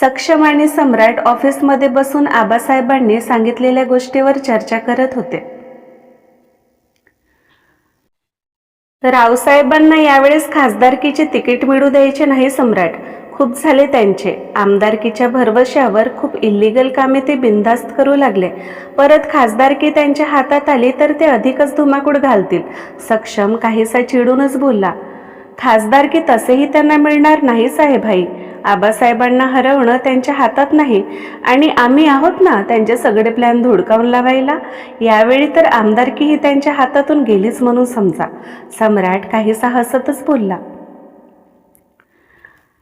सक्षम आणि सम्राट ऑफिसमध्ये बसून आबासाहेबांनी सांगितलेल्या गोष्टीवर चर्चा करत होते. रावसाहेबांना यावेळेस खासदारकीचे तिकीट मिळू द्यायचे नाही सम्राट. खूप झाले त्यांचे. आमदारकीच्या भरवशावर खूप इल्लिगल कामे ते बिनधास्त करू लागले. परत खासदारकी त्यांच्या हातात आली तर ते अधिकच धुमाकूळ घालतील. सक्षम काहीसा चिडूनच बोलला. खासदारकी तसेही त्यांना मिळणार नाही साहेबाई आबासाहेबांना हरवणं त्यांच्या हातात नाही. आणि आम्ही आहोत ना त्यांचे सगळे प्लॅन धुडकावून लावायला. यावेळी तर आमदारकी ही त्यांच्या हातातून गेलीच म्हणून समजा. सम्राट काहीसा हसतच बोलला.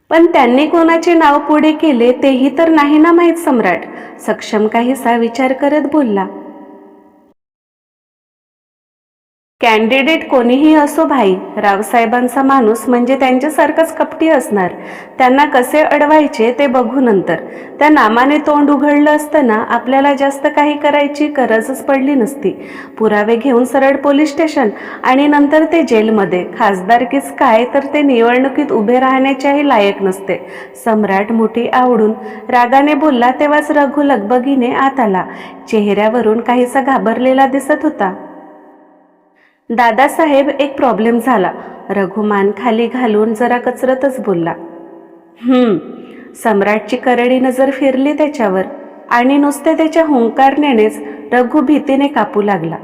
पण त्यांनी कोणाचे नाव पुढे केले तेही तर नाही ना माहीत सम्राट. सक्षम काहीसा विचार करत बोलला. कॅन्डिडेट कोणीही असो भाई रावसाहेबांचा माणूस म्हणजे त्यांच्यासारखंच कपटी असणार. त्यांना कसे अडवायचे ते बघू नंतर. त्या नामाने तोंड उघडलं असताना आपल्याला जास्त काही करायची गरजच पडली नसती. पुरावे घेऊन सरळ पोलीस स्टेशन आणि नंतर ते जेलमध्ये. खासदारकीच काय तर ते निवडणुकीत उभे राहण्याच्याही लायक नसते. सम्राट मोठी आवडून रागाने बोलला तेव्हाच रघु लगबगीने आत आला. चेहऱ्यावरून काहीसा घाबरलेला दिसत होता. दादासाहेब एक प्रॉब्लेम झाला. रघुमान खाली घालून जरा कचरतच बोलला. सम्राटची करडी नजर फिरली त्याच्यावर आणि नुसते त्याच्या हुंकारण्यानेच रघु भीतीने कापू लागला.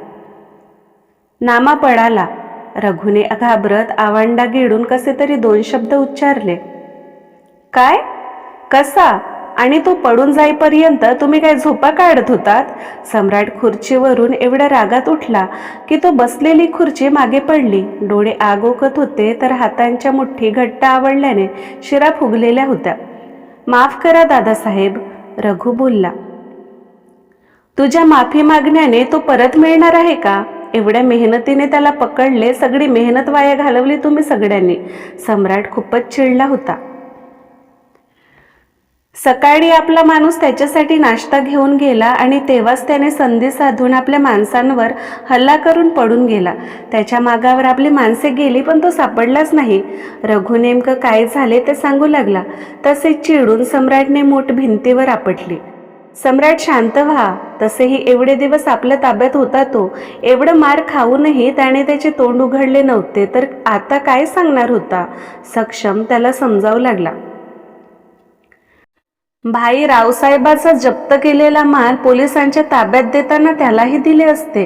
नामा पडाला. रघुने घाबरत आवांडा गिळून कसे तरी दोन शब्द उच्चारले. काय? कसा? आणि तो पडून जाईपर्यंत तुम्ही काय झोपा काढत होतात? सम्राट खुर्चीवरून एवढ्या रागात उठला की तो बसलेली खुर्ची मागे पडली. डोळे आगोकत होते तर हातांच्या मुठ्ठी घट्ट आवडल्याने शिरा फुगलेल्या होत्या. माफ करा दादासाहेब रघु बोलला. तुझ्या माफी मागण्याने तो परत मिळणार आहे का? एवढ्या मेहनतीने त्याला पकडले सगळी मेहनत वाया घालवली तुम्ही सगळ्यांनी. सम्राट खूपच चिडला होता. सकाळी आपला माणूस त्याच्यासाठी नाश्ता घेऊन गेला आणि तेव्हाच त्याने संधी साधून आपल्या माणसांवर हल्ला करून पडून गेला. त्याच्या मागावर आपली माणसे गेली पण तो सापडलाच नाही. रघु नेमकं काय झाले ते सांगू लागला. तसे चिडून सम्राटने मोठ भिंतीवर आपटली. सम्राट शांत व्हा. तसेही एवढे दिवस आपल्या ताब्यात होता तो. एवढं मार खाऊनही त्याने त्याचे तोंड उघडले नव्हते. तर आता काय सांगणार होता? सक्षम त्याला समजावू लागला. भाई रावसाहेबाचा जप्त केलेला माल पोलिसांच्या ताब्यात देताना त्यालाही दिले असते.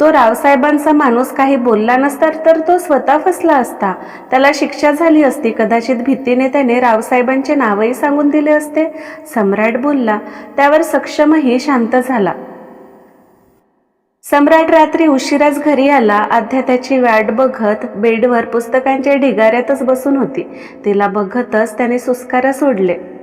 तो रावसाहेबांचा माणूस काही बोलला नसता तर तो स्वतः फसला असता. त्याला शिक्षा झाली असती. कदाचित भीतीने त्याने रावसाहेबांचे नावही सांगून दिले असते. सम्राट बोलला. त्यावर सक्षमही शांत झाला. सम्राट रात्री उशिराच घरी आला. अध्या त्याची वाट बघत बेडवर पुस्तकांच्या ढिगाऱ्यातच बसून होती. तिला बघतच त्याने सुस्कारा सोडले.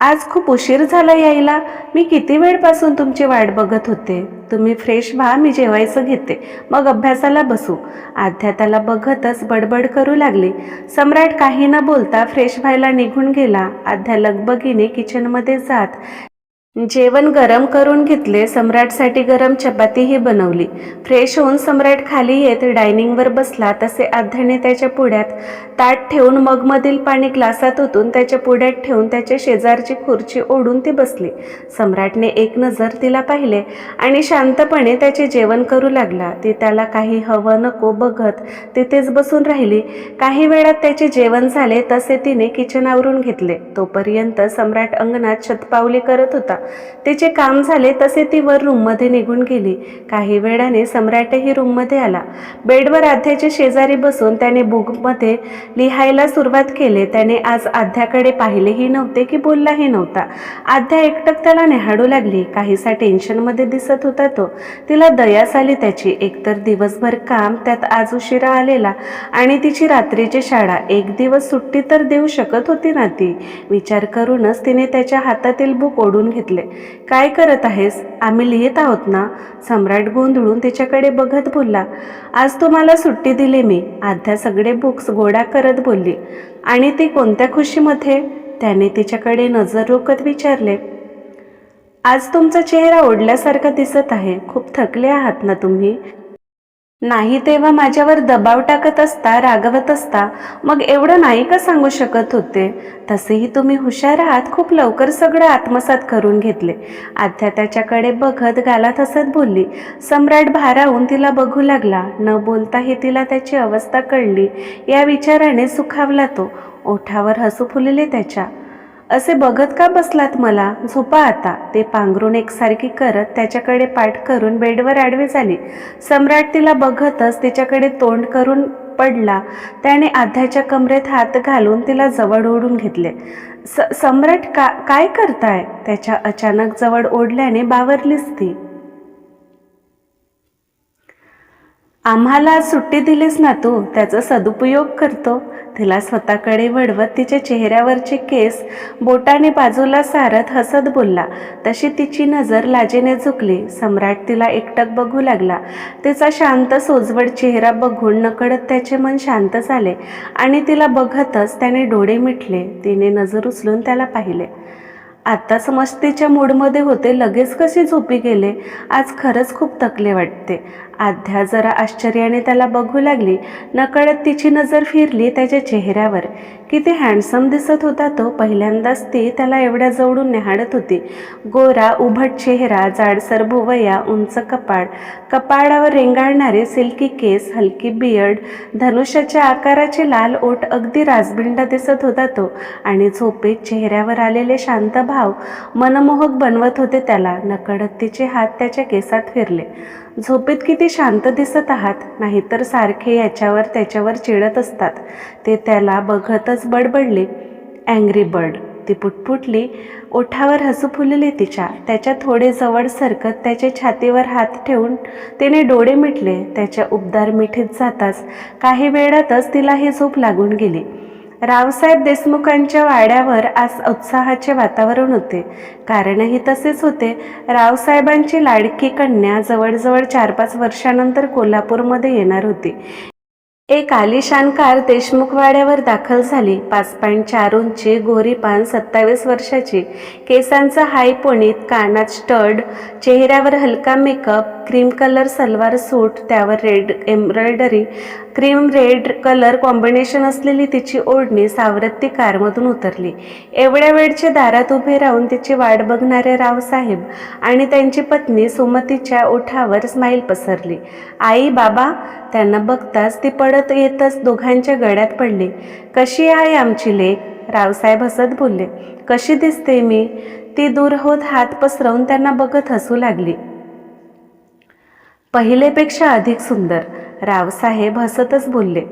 आज खूप उशीर झाला यायला. मी किती वेळपासून तुमची वाट बघत होते? तुम्ही फ्रेश व्हा मी जेवायचं घेते. मग अभ्यासाला बसू. आध्या त्याला बघतच बडबड करू लागली. सम्राट काही न बोलता फ्रेश व्हायला निघून गेला. आध्या लगबगीने किचनमध्ये जात. जेवण गरम करून घेतले सम्राटसाठी गरम चपातीही बनवली. फ्रेश होऊन सम्राट खाली येत डायनिंगवर बसला. तसे आध्याने त्याच्या पुढ्यात ताट ठेवून मगमधील पाणी ग्लासात ओतून त्याच्या पुढ्यात ठेवून त्याच्या शेजारची खुर्ची ओढून ती बसली. सम्राटने एक नजर तिला पाहिले आणि शांतपणे त्याचे जेवण करू लागला. ती त्याला काही हवं नको बघत तिथेच बसून राहिली. काही वेळात त्याचे जेवण झाले तसे तिने किचन आवरून घेतले. तोपर्यंत सम्राट अंगणात छतपावली करत होता. तिचे काम झाले तसे ती वर रूममध्ये निघून गेली. काही वेळाने सम्राटही रूममध्ये आला. बेडवर आध्याच्या शेजारी बसून त्याने बुकमध्ये लिहायला सुरुवात केली. त्याने आज आध्याकडे पाहिलेही नव्हते की बोललाही नव्हता. आध्या एकटक त्याला नेहाडू लागली. काहीसा टेन्शनमध्ये दिसत होता तो. तिला दयास आली त्याची. एकतर दिवसभर काम त्यात आज उशिरा आलेला आणि तिची रात्रीची शाळा. एक दिवस सुट्टी तर देऊ शकत होती ना ती. विचार करूनच तिने त्याच्या हातातील बुक ओढून घेतले. घेतले काय करत आहेस? आम्ही लिहित आहोत ना. सम्राट गोंधळून तिच्याकडे बघत बोलला आज तुम्हाला सुट्टी दिली मी. आध्या सगळे बुक्स गोळा करत बोलली. आणि ती कोणत्या खुशीमध्ये? त्याने तिच्याकडे नजर रोखत विचारले. आज तुमचा चेहरा ओढल्यासारखा दिसत आहे. खूप थकले आहात ना तुम्ही? नाही तेव्हा माझ्यावर दबाव टाकत असता रागवत असता मग एवढं नाही का सांगू शकत होते? तसेही तुम्ही हुशार आहात खूप लवकर सगळं आत्मसात करून घेतले. आत्या त्याच्याकडे बघत गालात हसत बोलली. सम्राट भारावून तिला बघू लागला. न बोलताही तिला त्याची अवस्था कळली. या विचाराने सुखावला तो. ओठावर हसू फुलले त्याच्या. असे बघत का बसलात मला? झोपा आता. ते पांघरून एकसारखी करत त्याच्याकडे पाठ करून बेडवर आडवी झाली. सम्राट तिला बघतच तिच्याकडे तोंड करून पडला. त्याने आध्याच्या कमरेत हात घालून तिला जवळ ओढून घेतले. स सम्राट का काय करताय? त्याच्या अचानक जवळ ओढल्याने बावरलीच ती. आम्हाला सुट्टी दिलीस ना तू? त्याचा सदुपयोग करतो. तिला स्वतःकडे वळवत तिच्या चेहऱ्यावरचे केस बोटाने बाजूला सारत हसत बोलला. तशी तिची नजर लाजेने झुकली. सम्राट तिला एकटक बघू लागला. तिचा शांत सोजवड चेहरा बघून नकळत त्याचे मन शांत झाले आणि तिला बघतच त्याने डोळे मिटले. तिने नजर उचलून त्याला पाहिले. आत्ता समज तिच्या मूडमध्ये होते. लगेच कशी झोपी गेले? आज खरंच खूप तकले वाटते. आध्या जरा आश्चर्याने त्याला बघू लागली. नकळत तिची नजर फिरली त्याच्या चेहऱ्यावर. किती हँडसम दिसत होता तो. पहिल्यांदाच ती त्याला एवढ्या जवळून निहाळत होती. गोरा उभट चेहरा जाडसर भुवया उंच कपाळ. कपाळावर रेंगाळणारे सिल्की केस हलकी बियर्ड धनुष्याच्या आकाराचे लाल ओठ अगदी राजबिंडा दिसत होता तो. आणि झोपेत चेहऱ्यावर आलेले शांत भाव मनमोहक बनवत होते त्याला. नकळत तिचे हात त्याच्या केसात फिरले. झोपेत किती शांत दिसत आहात नाहीतर सारखे याच्यावर त्याच्यावर चिडत असतात. ते त्याला बघतच बडबडले. अँग्री बर्ड ती पुटपुटली. ओठावर हसू फुलले तिच्या. त्याच्या थोडे जवळ सरकत त्याच्या छातीवर हात ठेवून तिने डोळे मिटले. त्याच्या उबदार मिठीत जाताच काही वेळातच तिला ही झोप लागून गेली. रावसाहेब देशमुखांच्या वाड्यावर आज उत्साहाचे वातावरण होते. कारणही तसेच होते. रावसाहेबांची लाडकी कन्या जवळजवळ चार पाच वर्षानंतर कोल्हापूरमध्ये येणार होती. एक आलिशान कार देशमुखवाड्यावर दाखल झाली. पाच पॉईंट चार उंची गोरी पान सत्तावीस वर्षाची. केसांचा हाय पोणीत कानात स्टड चेहऱ्यावर हलका makeup cream colour salwar suit त्यावर red embroidery cream red colour combination असलेली तिची ओढणी सावरत ती कारमधून उतरली. एवढ्या वेळचे दारात उभे राहून तिची वाट बघणारे रावसाहेब आणि त्यांची पत्नी सुमतीच्या ओठावर स्माईल पसरली. आई बाबा त्यांना बघताच ती पडत येतच दोघांच्या गळ्यात पडले. कशी आहे आमची लेख रावसाहेब हसत बोलले. कशी दिसते मी? ती दूर होत हात पसरवून त्यांना बघत हसू लागली. पहिलेपेक्षा अधिक सुंदर रावसाहेब हसतच बोलले.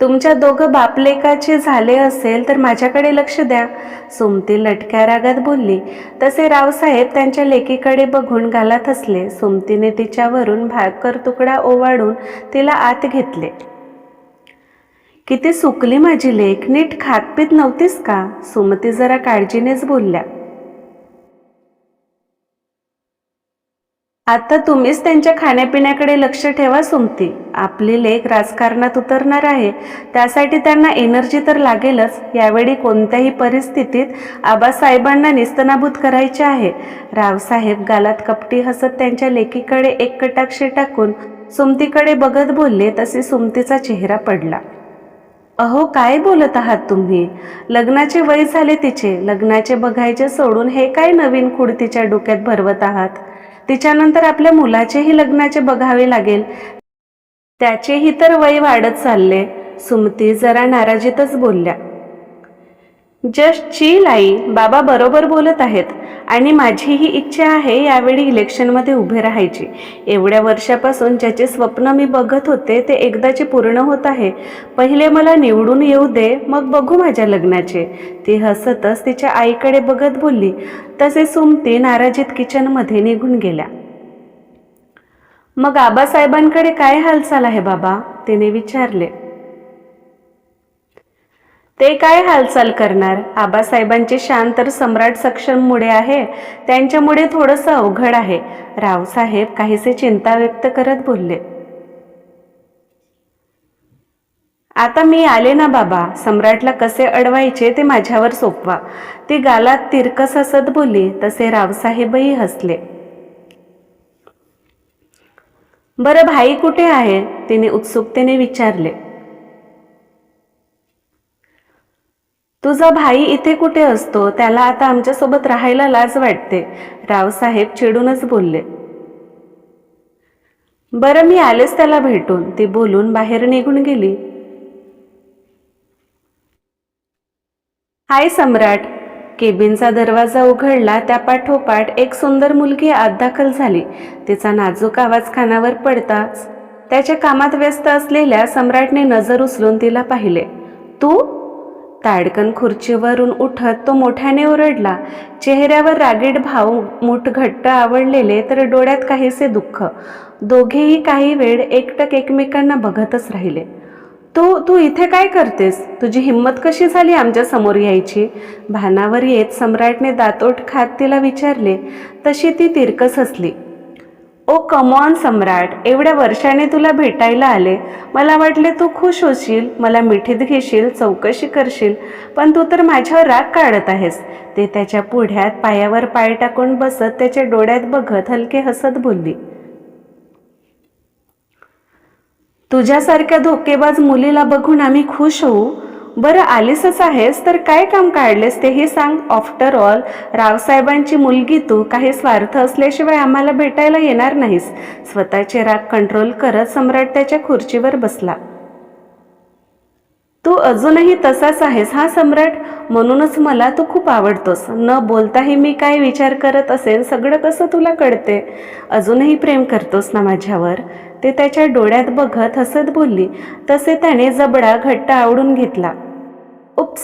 तुमच्या दोघं बापलेकाचे झाले असेल तर माझ्याकडे लक्ष द्या. सुमती लटक्या रागात बोलली. तसे रावसाहेब त्यांच्या लेकीकडे बघून घालत हसले सुमतीने तिच्यावरून भाकर तुकडा ओवाळून तिला आत घेतले. किती सुकली माझी लेख नीट खातपीत नव्हतीस का? सुमती जरा काळजीनेच बोलल्या. आता तुम्हीच त्यांच्या खाण्यापिण्याकडे लक्ष ठेवा सुमती. आपली लेख राजकारणात उतरणार आहे. त्यासाठी त्यांना एनर्जी तर लागेलच. यावेळी कोणत्याही परिस्थितीत आबासाहेबांना निस्तनाभूत करायचे आहे. रावसाहेब गालात कपटी हसत त्यांच्या लेकीकडे एक कटाक्ष टाकून सुमतीकडे बघत बोलले तसे सुमतीचा चेहरा पडला. अहो काय बोलत आहात तुम्ही? लग्नाचे वय झाले तिचे. लग्नाचे बघायचे सोडून हे काय नवीन खुडतीच्या डोक्यात भरवत आहात? तिच्यानंतर आपल्या मुलाचेही लग्नाचे बघावे लागेल. त्याचेही तर वय वाढत चालले. सुमती जरा नाराजीतच बोलल्या. जस्ट चील आई बाबा बरोबर बोलत आहेत आणि माझीही इच्छा आहे यावेळी इलेक्शनमध्ये उभे राहायची. एवढ्या वर्षापासून ज्याचे स्वप्न मी बघत होते ते एकदाचे पूर्ण होत आहे. पहिले मला निवडून येऊ दे मग बघू माझ्या लग्नाचे. ती हसतच तिच्या आईकडे बघत बोलली. तसे सुमती नाराजीत किचनमध्ये निघून गेल्या. मग आबासाहेबांकडे काय हालचाल आहे बाबा? तिने विचारले. ते काय हालचाल करणार? आबासाहेबांचे शान तर सम्राट सक्षममुळे आहे. त्यांच्यामुळे थोडंसं अवघड आहे. रावसाहेब काहीसे चिंता व्यक्त करत बोलले. आता मी आले ना बाबा. सम्राटला कसे अडवायचे ते माझ्यावर सोपवा. ती गालात तिरकस हसत बोलली तसे रावसाहेबही हसले. बरं भाई कुठे आहे? तिने उत्सुकतेने विचारले. तुझा भाई इथे कुठे असतो? त्याला आता आमच्यासोबत राहायला लाज वाटते. रावसाहेब चिडूनच बोलले. बरं मी आलेच त्याला भेटून. ती बोलून बाहेर निघून गेली. हाय सम्राट. केबिनचा दरवाजा उघडला त्या पाठोपाठ एक सुंदर मुलगी आत दाखल झाली. तिचा नाजूक आवाज कानावर पडताच त्याच्या कामात व्यस्त असलेल्या सम्राटने नजर उचलून तिला पाहिले. तू? ताडकन खुर्चीवरून उठत तो मोठ्याने ओरडला. चेहऱ्यावर रागीट भाव मूठ घट्ट आवडलेले तर डोळ्यात काहीसे दुःख. दोघेही काही वेळ एकटक एकमेकांना बघतच राहिले. तू तू इथे काय करतेस? तुझी हिंमत कशी झाली आमच्यासमोर यायची? भानावर येत सम्राटने दातोट खात तिला विचारले. तशी ती तिरकस हसली. ओ कमॉन सम्राट एवढ्या वर्षाने तुला भेटायला आले. मला वाटले तू खुश होशील मला मिठीत घेशील चौकशी करशील पण तू तर माझ्यावर राग काढत आहेस. ते त्याच्या पुढ्यात पायावर पाय टाकून बसत त्याच्या डोळ्यात बघत हलके हसत बोलली. तुझ्यासारख्या धोकेबाज मुलीला बघून आम्ही खुश होऊ? बरं आलीसच आहेस तर काय काम काढलेस तेही सांग. आफ्टर ऑल रावसाहेबांची मुलगी तू काही स्वार्थ असल्याशिवाय आम्हाला भेटायला येणार नाहीस. स्वतःचे राग कंट्रोल करत सम्राट त्याच्या खुर्चीवर बसला. तू अजूनही तसाच आहेस हा सम्राट? म्हणूनच मला तू खूप आवडतोस. न बोलताही मी काय विचार करत असेल सगळं कसं तुला कळते? अजूनही प्रेम करतोस ना माझ्यावर? ते त्याच्या डोळ्यात बघत हसत बोलली. तसे त्याने जबडा घट्ट आवडून घेतला. उप्स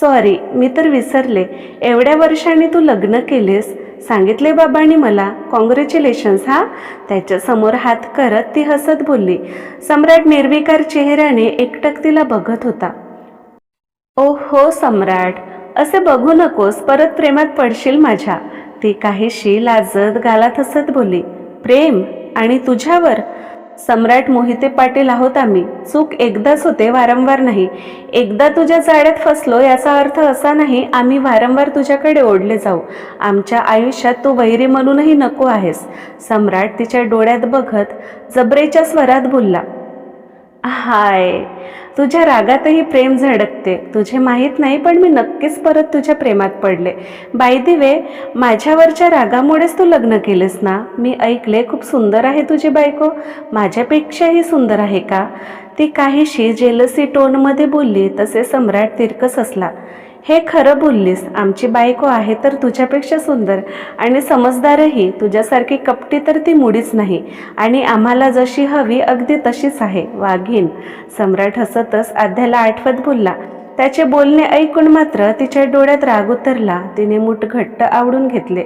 सॉरी मी तर विसरले. एवढ्या वर्षांनी तू लग्न केलेस? सांगितले बाबांनी मला. कॉंग्रॅच्युलेशन्स हा? त्याच्यासमोर हात करत ती हसत बोलली. सम्राट निर्विकार चेहऱ्याने एकटक तिला बघत होता. ओ हो सम्राट असे बघू नकोस परत प्रेमात पडशील माझ्या. ती काहीशी लाजत गालात हसत बोलली. प्रेम? आणि तुझ्यावर? सम्राट मोहिते पाटील आहोत आम्ही. चूक एकदाच होते वारंवार नाही. एकदा तुझ्या जाळ्यात फसलो याचा अर्थ असा नाही आम्ही वारंवार तुझ्याकडे ओढले जाऊ. आमच्या आयुष्यात तू वैरी म्हणूनही नको आहेस. सम्राट तिच्या डोळ्यात बघत जबरेच्या स्वरात बोलला हाय. तुझ्या रागातही प्रेम झडकते तुझे माहीत नाही पण मी नक्कीच परत तुझ्या प्रेमात पडले. बाय दिवे माझ्यावरच्या रागामुळेच तू लग्न केलेस ना? मी ऐकले खूप सुंदर आहे तुझी बायको. माझ्यापेक्षाही सुंदर आहे का? ती काहीशी जेलसी टोनमध्ये बोलली तसे सम्राट तिरकस असला हे खरं बोललीस आमची बायको आहे तर तुझ्यापेक्षा सुंदर आणि समजदारही तुझ्यासारखी कपटी तर ती मुडीच नाही आणि आम्हाला जशी हवी अगदी तशीच आहे वाघीन सम्राट हसतच आध्याला आठवत बोलला. त्याचे बोलणे ऐकून मात्र तिच्या डोळ्यात राग उतरला. तिने मुठ घट्ट आवडून घेतले.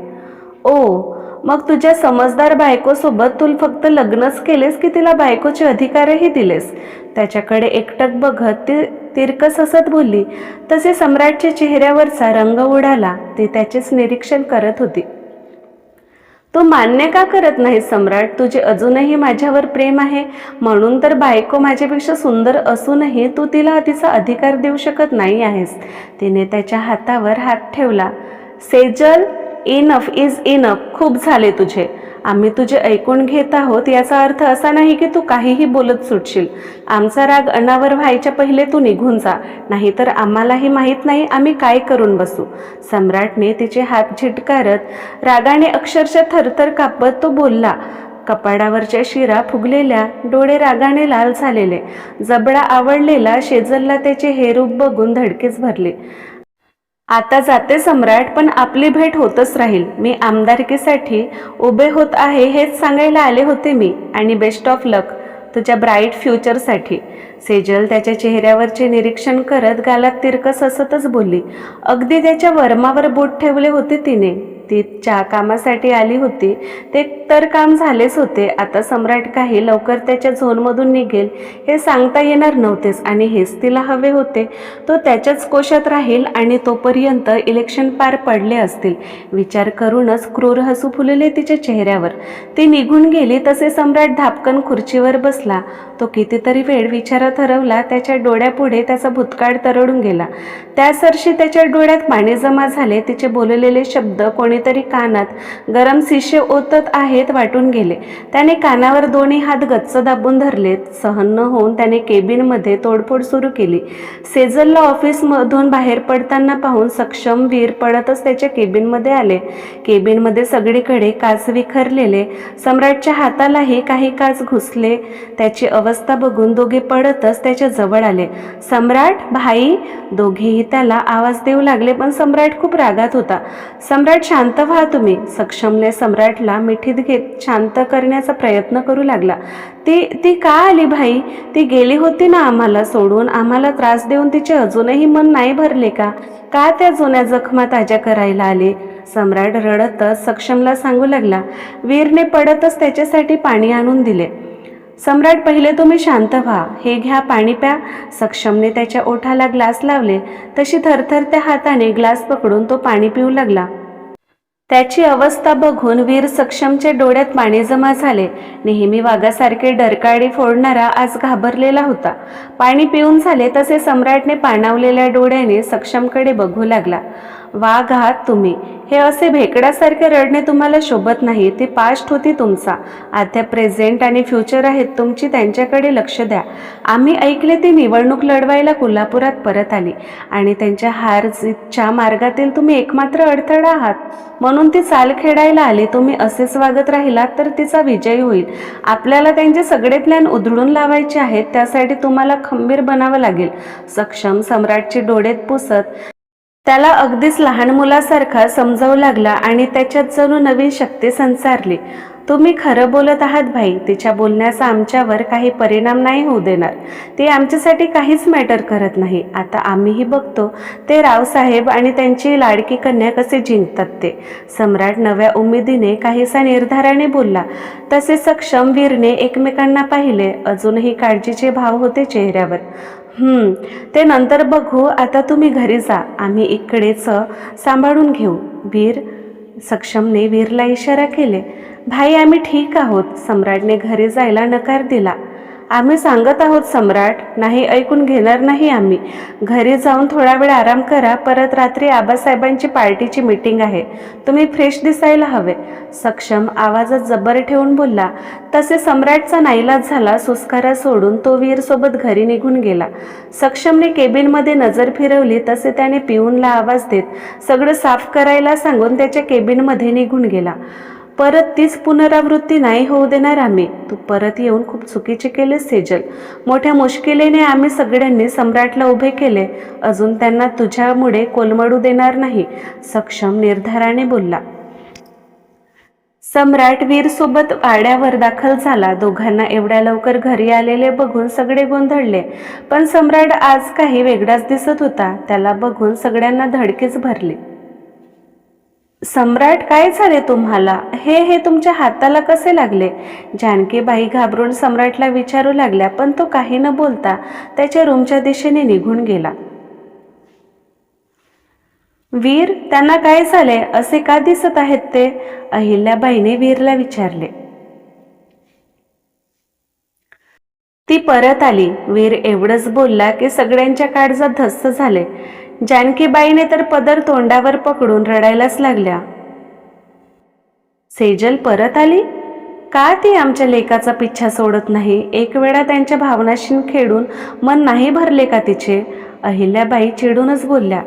ओ मग तुझ्या समजदार बायकोसोबत तू फक्त लग्नच केलेस की तिला बायकोचे अधिकारही दिलेस? त्याच्याकडे एकटक बघत ती तिरकस हसत बोलली. तसे सम्राटच्या चेहऱ्यावरचा रंग उडाला ते त्याचेच निरीक्षण करत होती. तू मान्य का करत नाही सम्राट? तुझे अजूनही माझ्यावर प्रेम आहे. म्हणून तर बायको माझ्यापेक्षा सुंदर असूनही तू तिला तिचा अधिकार देऊ शकत नाही आहेस. तिने त्याच्या हातावर हात ठेवला. सेजल इनफ इज इनफ खूप झाले तुझे. आम्ही तुझे ऐकून घेत आहोत याचा अर्थ असा नाही की तू काहीही बोलत सुटशील. आमचा राग अनावर व्हायच्या पहिले तू निघून जा. नाहीतर आम्हालाही माहीत नाही आम्ही काय करून बसू. सम्राटने तिचे हात झिटकारत रागाने अक्षरशः थरथर कापत तो बोलला. कपाडावरच्या शिरा फुगलेल्या डोळे रागाने लाल झालेले. जबडा आवडलेला शेजलला त्याचे हे रूप बघून धडकेच भरले. आता जाते सम्राट पण आपली भेट होतच राहील. मी आमदारकीसाठी उभे होत आहे हेच सांगायला आले होते मी. आणि बेस्ट ऑफ लक तुझ्या ब्राईट फ्युचरसाठी सेजल त्याच्या चेहऱ्यावरचे निरीक्षण करत गालात तिरकस हसतच बोलली. अगदी त्याच्या वर्मावर बोट ठेवले होते तिने. ती च्या कामासाठी आली होती ते तर काम झालेच होते. आता सम्राट काही लवकर त्याच्या झोनमधून निघेल हे सांगता येणार नव्हतेच आणि हेच तिला हवे होते. तो त्याच्याच कोशात राहील आणि तोपर्यंत इलेक्शन पार पडले असतील. विचार करूनच क्रूर हसू फुलले तिच्या चेहऱ्यावर. ती निघून गेली तसे सम्राट धापकन खुर्चीवर बसला. तो कितीतरी वेळ विचारात हरवला त्याच्या डोळ्यापुढे त्याचा भूतकाळ तरडून गेला. त्या सरशी त्याच्या डोळ्यात पाणी जमा झाले तिचे बोललेले शब्द कोणी कोणीतरी कानात गरम शिशे ओतत आहेत वाटून गेले. त्याने कानावर दोन्ही हात गच्च दाबून धरलेत. सहन न होऊन त्याने केबिनमध्ये तोडफोड सुरू केली. सेजलला ऑफिसमधून बाहेर पडताना पाहून सक्षम वीर पडतच त्याच्या केबिनमध्ये आले. केबिनमध्ये सगळीकडे काच विखरलेले. सम्राटच्या हातालाही काही काच घुसले. त्याची अवस्था बघून दोघे पडतच त्याच्याजवळ आले. सम्राट भाई. दोघेही त्याला आवाज देऊ लागले पण सम्राट खूप रागात होता. सम्राट शांत शांत व्हा तुम्ही. सक्षमने सम्राटला मिठीत घेत शांत करण्याचा प्रयत्न करू लागला. ती ती का आली भाई? ती गेली होती ना आम्हाला सोडून? आम्हाला त्रास देऊन तिचे अजूनही मन नाही भरले का? का त्या जुन्या जखमा ताज्या करायला आले? सम्राट रडतच सक्षमला सांगू लागला. वीरने पडतच त्याच्यासाठी पाणी आणून दिले. सम्राट पहिले तुम्ही शांत व्हा. हे घ्या पाणी प्या. सक्षमने त्याच्या ओठाला ग्लास लावले. तशी थरथरत्या हाताने ग्लास पकडून तो पाणी पिऊ लागला. त्याची अवस्था बघून वीर सक्षमच्या डोळ्यात पाणी जमा झाले. नेहमी वाघासारखे डरकाळी फोडणारा आज घाबरलेला होता. पाणी पिऊन झाले तसे सम्राटने पाणावलेल्या डोळ्याने सक्षमकडे बघू लागला. वाघ आहात तुम्ही. हे असे भेकडासारखे रडणे तुम्हाला शोभत नाही. ते पास्ट होती तुमचा. आता प्रेझेंट आणि फ्युचर आहेत तुमची त्यांच्याकडे लक्ष द्या. आम्ही ऐकले ती निवडणूक लढवायला कोल्हापुरात परत आली. आणि त्यांच्या हार जीतच्या मार्गातील तुम्ही एकमात्र अडथळा आहात. म्हणून ती चाल खेळायला आली. तुम्ही असेच वागत राहिलात तर तिचा विजय होईल. आपल्याला त्यांचे सगळे प्लॅन उधळून लावायचे आहेत. त्यासाठी तुम्हाला खंबीर बनावं लागेल. सक्षम सम्राटचे डोळेत पुसत त्याला अगदीच लहान मुलासारखा समजावू लागला आणि त्याच्यात जणू नवीन शक्ती संसारली. तुम्ही खरं बोलत आहात भाई तिच्या बोलण्याचा आमच्यावर काही परिणाम नाही होऊ देणार. ती आमच्यासाठी काहीच मॅटर करत नाही. आता आम्हीही बघतो ते रावसाहेब आणि त्यांची लाडकी कन्या कसे जिंकतात ते. सम्राट नव्या उमेदीने काहीसा निर्धाराने बोलला. तसे सक्षम वीरने एकमेकांना पाहिले. अजूनही काळजीचे भाव होते चेहऱ्यावर. ते नंतर बघू. आता तुम्ही घरी जा. आम्ही इकडेच सांभाळून घेऊ. वीर सक्षमने वीरला इशारा केले. भाई आम्ही ठीक आहोत. सम्राटने घरी जायला नकार दिला. आम्ही सांगत आहोत सम्राट नाही ऐकून घेणार नाही आम्ही. घरी जाऊन थोडा वेळ आराम करा परत रात्री आबासाहेबांची पार्टीची मीटिंग आहे. तुम्ही फ्रेश दिसायला हवे. सक्षम आवाजात जबर ठेवून बोलला. तसे सम्राटचा नाईलाज झाला सुस्कारा सोडून तो वीरसोबत घरी निघून गेला. सक्षमने केबिनमध्ये नजर फिरवली तसे त्याने पिऊनला आवाज देत सगळं साफ करायला सांगून त्याच्या केबिनमध्ये निघून गेला. परत तीच पुनरावृत्ती नाही होऊ देणार आम्ही. तू परत येऊन खूप चुकीचे केले सेजल. मोठ्या मुश्किलीने आम्ही सगळ्यांनी सम्राटला उभे केले. अजून त्यांना तुझ्यामुळे कोलमडू देणार नाही सक्षम निर्धाराने बोलला. सम्राट वीरसोबत वाड्यावर दाखल झाला. दोघांना एवढ्या लवकर घरी आलेले बघून सगळे गोंधळले. पण सम्राट आज काही वेगळाच दिसत होता. त्याला बघून सगळ्यांना धडकीच भरली. सम्राट काय झाले तुम्हाला? हे हे तुमच्या हाताला कसे लागले? जानकीबाई घाबरून सम्राटला विचारू लागल्या पण तो काही न बोलता त्याच्या रूमच्या दिशेने निघून गेला. वीर त्यांना काय झाले? असे का दिसत आहेत ते? अहिल्याबाईने वीरला विचारले. ती परत आली. वीर एवढंच बोलला की सगळ्यांच्या काळजात धस्स झाले. जानकीबाईने तर पदर तोंडावर पकडून रडायलाच लागल्या. सेजल परत आली? का ती आमच्या लेकाचा पिच्छा सोडत नाही? एक वेळा त्यांच्या भावनाशी खेळून मन नाही भरले का तिचे? अहिल्याबाई चिडूनच बोलल्या.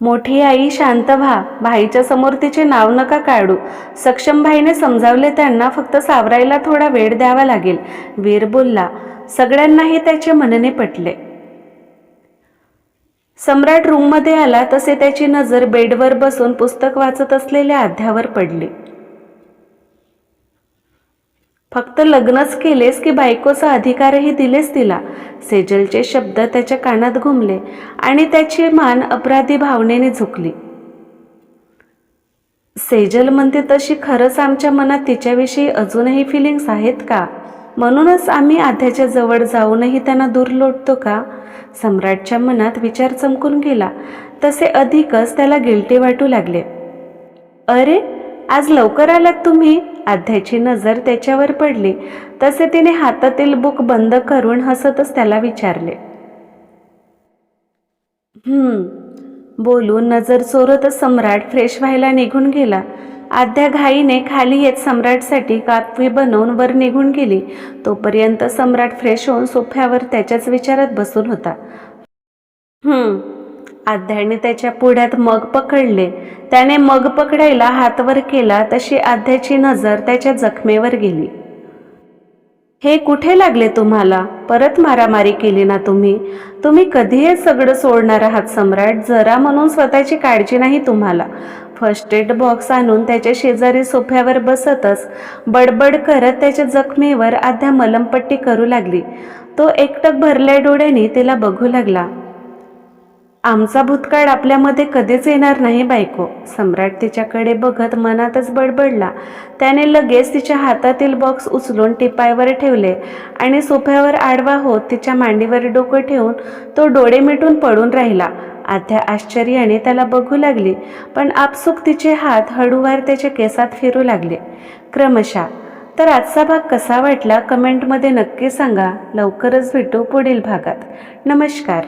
मोठी आई शांत व्हा. भाईच्या समोर तिचे नाव नका काढू. सक्षम भाईने समजावले त्यांना फक्त सावरायला थोडा वेळ द्यावा लागेल. वीर बोलला. सगळ्यांनाही त्याचे म्हणणे पटले. सम्राट रूममध्ये आला तसे त्याची नजर बेडवर बसून पुस्तक वाचत असलेल्या अध्यावर पडली. फक्त लग्नच केलेस की बायकोचा अधिकारही दिलेस तिला. सेजलचे शब्द त्याच्या कानात घुमले आणि त्याची मान अपराधी भावनेने झुकली. सेजल म्हणते तशी खरंच आमच्या मनात तिच्याविषयी अजूनही फिलिंग्स आहेत का? म्हणूनच आम्ही आध्याच्या जवळ जाऊनही त्यांना दूर लोटतो का? सम्राटच्या मनात विचार चमकून गेला. तसे अधिकच त्याला गिल्टी वाटू लागले. अरे आज लवकर आलात तुम्ही? आध्याची नजर त्याच्यावर पडली. तसे तिने हातातील बुक बंद करून हसतच त्याला विचारले. हम्म बोलून नजर चोरतच सम्राट फ्रेश व्हायला निघून गेला. आध्या घाईने खाली येत सम्राटसाठी कापवी बनवून वर निघून गेली. तोपर्यंत सम्राट फ्रेश होऊन सोफ्यावर त्याच्याच विचारात बसून होता. हम्म. आध्याने त्याच्या पुढ्यात मग पकडले. त्याने मग पकडायला हातवर केला तशी आध्याची नजर त्याच्या जखमेवर गेली. हे कुठे लागले तुम्हाला? परत मारामारी केली ना तुम्ही? तुम्ही कधी हे सगळं सोडणार आहात सम्राट? जरा म्हणून स्वतःची काळजी नाही तुम्हाला. फर्स्ट एड बॉक्स आणून त्याच्या शेजारी सोफ्यावर बसतच बडबड करत त्याच्या जखमेवर आध्या मलमपट्टी करू लागली. तो एकटक भरल्या डोळ्यांनी तिला बघू लागला. आमचा भूतकाळ आपल्यामध्ये कधीच येणार नाही बायको. सम्राट तिच्याकडे बघत मनातच बडबडला. त्याने लगेच तिच्या हातातील बॉक्स उचलून टिपायवर ठेवले आणि सोफ्यावर आडवा होत तिच्या मांडीवर डोकं ठेवून तो डोळे मिटून पडून राहिला. आध्या आश्चर्याने त्याला बघू लागली पण आपसुक तिचे हात हळूवार त्याच्या केसात फिरू लागले. क्रमशः तर आजचा भाग कसा वाटला? कमेंटमध्ये नक्की सांगा. लवकरच भेटू पुढील भागात. नमस्कार.